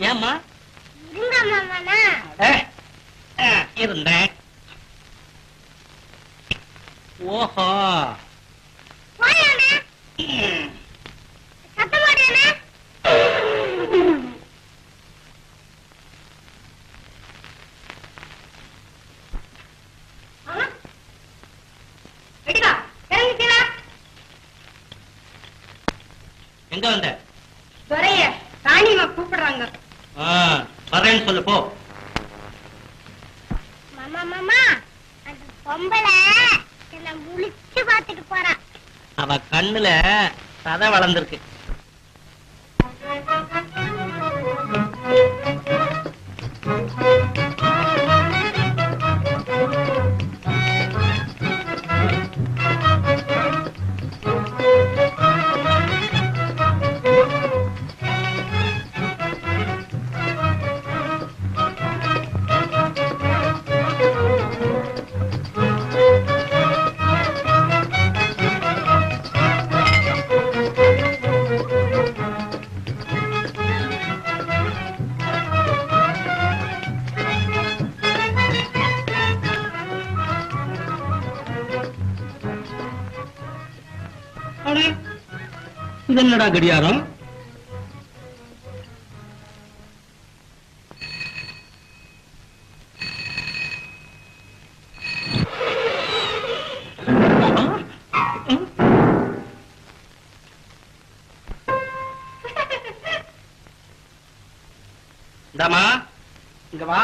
ஏம்மா? இருங்க மாமாண்ணா ஏ, ஏ, இருந்தேன் ஓஹோ. எங்க வந்த? துறைய ராணிமா கூப்பிடுறாங்க. வரேன்னு சொல்லு போ. மாமா மாமா அந்த பொம்பளை. என்ன முழிச்சு பார்த்துட்டு போறா. அவ கண்ணுல சதை வளர்ந்துருக்கு. இது என்னடா கடியாரம் இந்தாமா இங்க வா.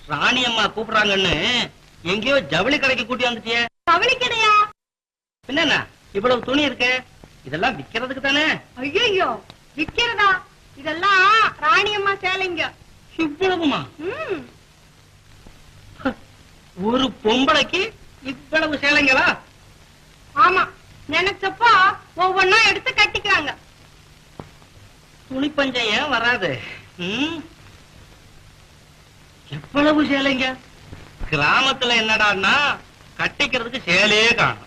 ராணி அம்மா கூப்பிடுறாங்கன்னு எங்கேயோ ஜவுளி கடைக்கு கூட்டி வந்துட்டிய. ஜவுளி கடை என்ன இவ்வளவு துணி இருக்கு? இதெல்லாம் விக்கிறதுக்கு தானே? ஐயோ விக்கிறதா? இதெல்லாம் ராணியம்மா சேலைங்க. இவ்வளவுமா? ஒரு பொம்பளைக்கு இவ்வளவு சேலைங்களா? ஆமா நினைச்சப்போ ஒவ்வொன்னா எடுத்து கட்டிக்கிறாங்க துணி பஞ்சம் ஏன் வராது? எவ்வளவு சேலைங்க? கிராமத்துல என்னடான்னா கட்டிக்கிறதுக்கு சேலையே காணும்.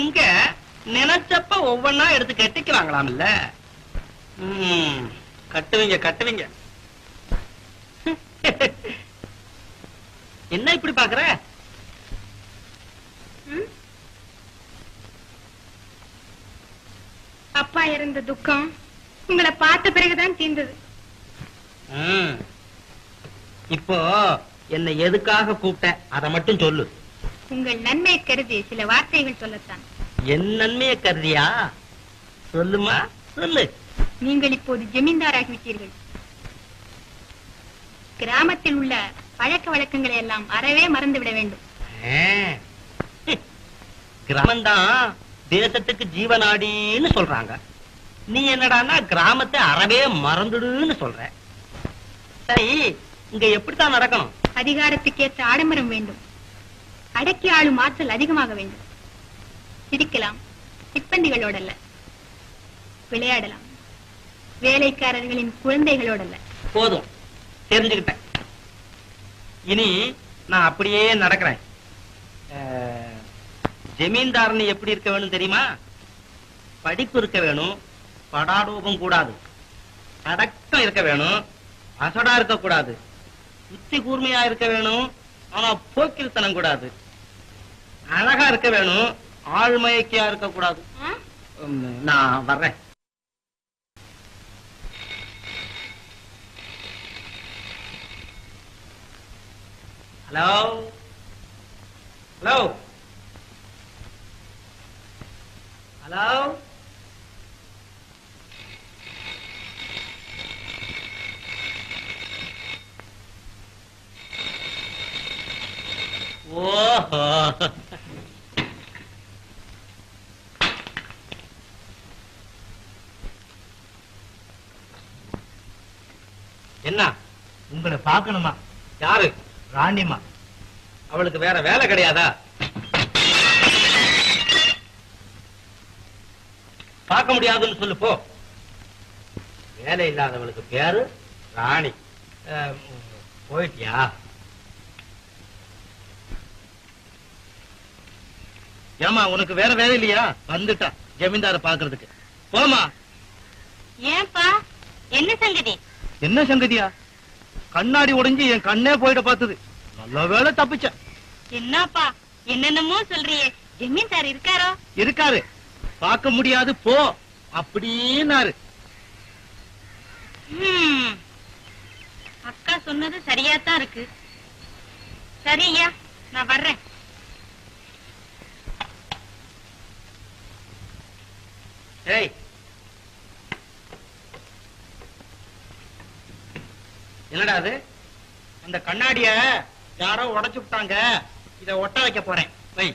இங்க நினைச்சப்ப ஒவ்வொன்னா எடுத்து கட்டிக்கிறாங்களாம் இல்ல கட்டுவீங்க கட்டுவீங்க. என்ன இப்படி பாக்குற? அப்பா இருந்த துக்கம் உங்களை பார்த்த பிறகுதான் தீர்ந்தது. இப்போ என்னை எதுக்காக கூப்பிட்ட? அதை மட்டும் சொல்லு. உங்கள் நன்மை கருதி சில வார்த்தைகள் சொல்லத்தான். என் நன்மையை கருதியா? சொல்லுமா? சொல்லு. நீங்கள் இப்போது ஜமீன்தாராகிவிட்டீர்கள். கிராமத்தில் உள்ள பழக்க வழக்கங்களை எல்லாம் அறவே மறந்து விட வேண்டும் கிராமம்தான் தேசத்துக்கு ஜீவனாடின்னு சொல்றாங்க. நீ என்னடான்னா கிராமத்தை அறவே மறந்துடுன்னு சொல்ற. சரி இங்க எப்படித்தான் நடக்கணும்? அதிகாரத்துக்கேற்ற ஆடம்பரம் வேண்டும். அடக்கி ஆளும் ஆற்றல் அதிகமாக வேண்டும். சிரிக்கலாம் சிப்பந்திகளோடல்ல. விளையாடலாம். வேலைக்காரர்களின் குழந்தைகளோடல்ல. போதும். தெரிஞ்சுக்கிட்டேன். இனி நான் அப்படியே நடக்கிறேன். ஜமீன்தாரன் எப்படி இருக்க வேணும் தெரியுமா? படிப்பு இருக்க வேணும் படாடோபம் கூடாது. அடக்கம் இருக்க வேணும் அசடா இருக்க கூடாது புத்தி கூர்மையா இருக்க வேணும் ஆனா போக்கில்தனம் கூடாது. அழகா இருக்க வேணும். ஆழ்மயக்கியா இருக்க கூடாது நான் வர்றேன். ஹலோ? ஹலோ? ஹலோ? ஓஹோ. என்ன? உங்களை பார்க்கணுமா? யாரு? ராணிமா அவளுக்கு வேற வேலை கிடையாதா? பார்க்க முடியாதுன்னு சொல்லு போ. வேலை இல்லாதவளுக்கு பேரு ராணி. போயிட்டியா? ஏமா உனக்கு வேற வேலை இல்லையா? வந்துட்டா ஜமீன்தார பாக்குறதுக்கு போமா ஏன்பா என்ன சங்கதி? என்ன சங்கதியா? கண்ணாடி உடைஞ்சு என் கண்ணே போயிட பார்த்தது. நல்ல வேளை தப்பிச்சேன் என்னப்பா என்னென்னமோ சொல்றியே. ஜமீன்தார் இருக்காரோ? இருக்காரு. பார்க்க முடியாது போ. அப்படின்னாரு. அக்கா சொன்னது சரியாத்தான் இருக்கு. சரி ஐயா நான் வர்றேன். ஏய் என்னடா அது? அந்த கண்ணாடிய யாரோ உடைச்சு விட்டாங்க. இத ஒட்ட வைக்க போறேன். வை.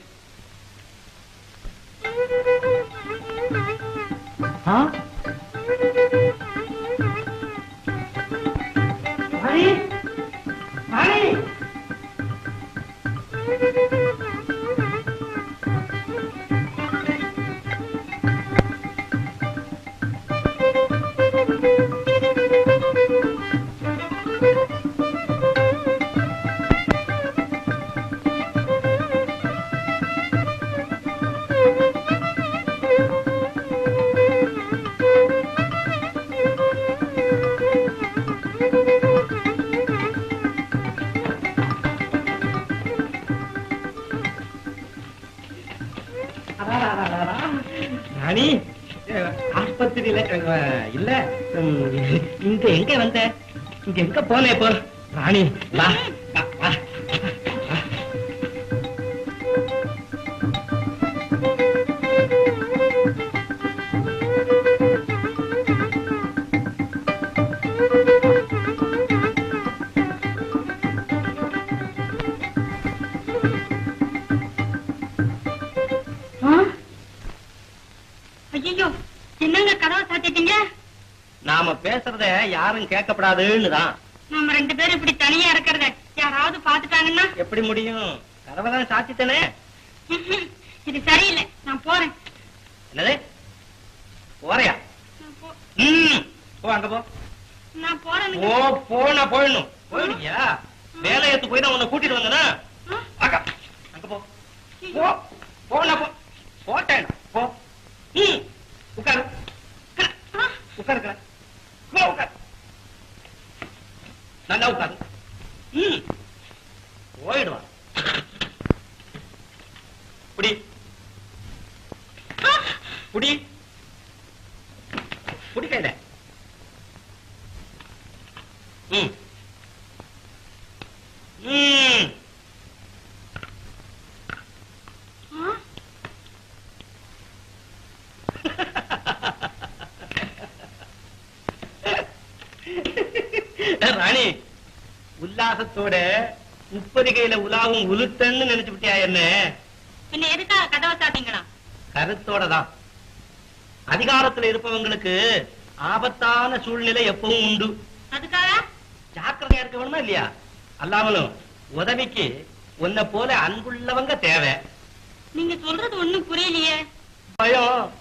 ராணி ஆஸ்பத்திரியில இல்ல இங்க எங்க வந்த? இங்க எங்க போன இப்போ ராணி வா வா. ஐயோ என்னங்க கதவை சாத்திட்டீங்க? நாம பேசுறத யாரும் கேட்கப்படாதுன்னு தான் நம்ம ரெண்டு பேரும் இப்படி தனியா இருக்கிறத யாராவது பாத்துட்டாங்கன்னா எப்படி முடியும்? கதவை தான் சாத்திட்டனே. இது சரியில்லை நான் போறேன். என்னது? போறையா? நான் ம் போ அங்க போ. நான் போறேன் போ போனா போயிடணும். போயிடுவியா? வேலையத்து போய் தான் உன்னை கூட்டிட்டு வந்தனா? அங்க போ. போ போனா போ போட்டேன் போ ம் உட்காரு உட்காரு போ உட்காரு. நல்லா உட்காரு. ம். போயிடுவான் புடி. புடி கையில ம் ம் ராணி. உல்லாசத்தோட முப்பது கையில உலாவும் உளுத்தன்னு நினைச்சு விட்டியா என்ன? பின்ன எதுக்காக கதவை சாத்திங்களா கருத்தோட தான் அதிகாரத்துல இருப்பவங்களுக்கு ஆபத்தான சூழ்நிலை எப்பவும் உண்டு. அதுக்காக? ஜாக்கிரதையா இருக்க வேணுமா இல்லையா? அல்லாமலும் உதவிக்கு உன்னை போல அன்புள்ளவங்க தேவை. நீங்க சொல்றது ஒண்ணும் புரியலையே. பயம்.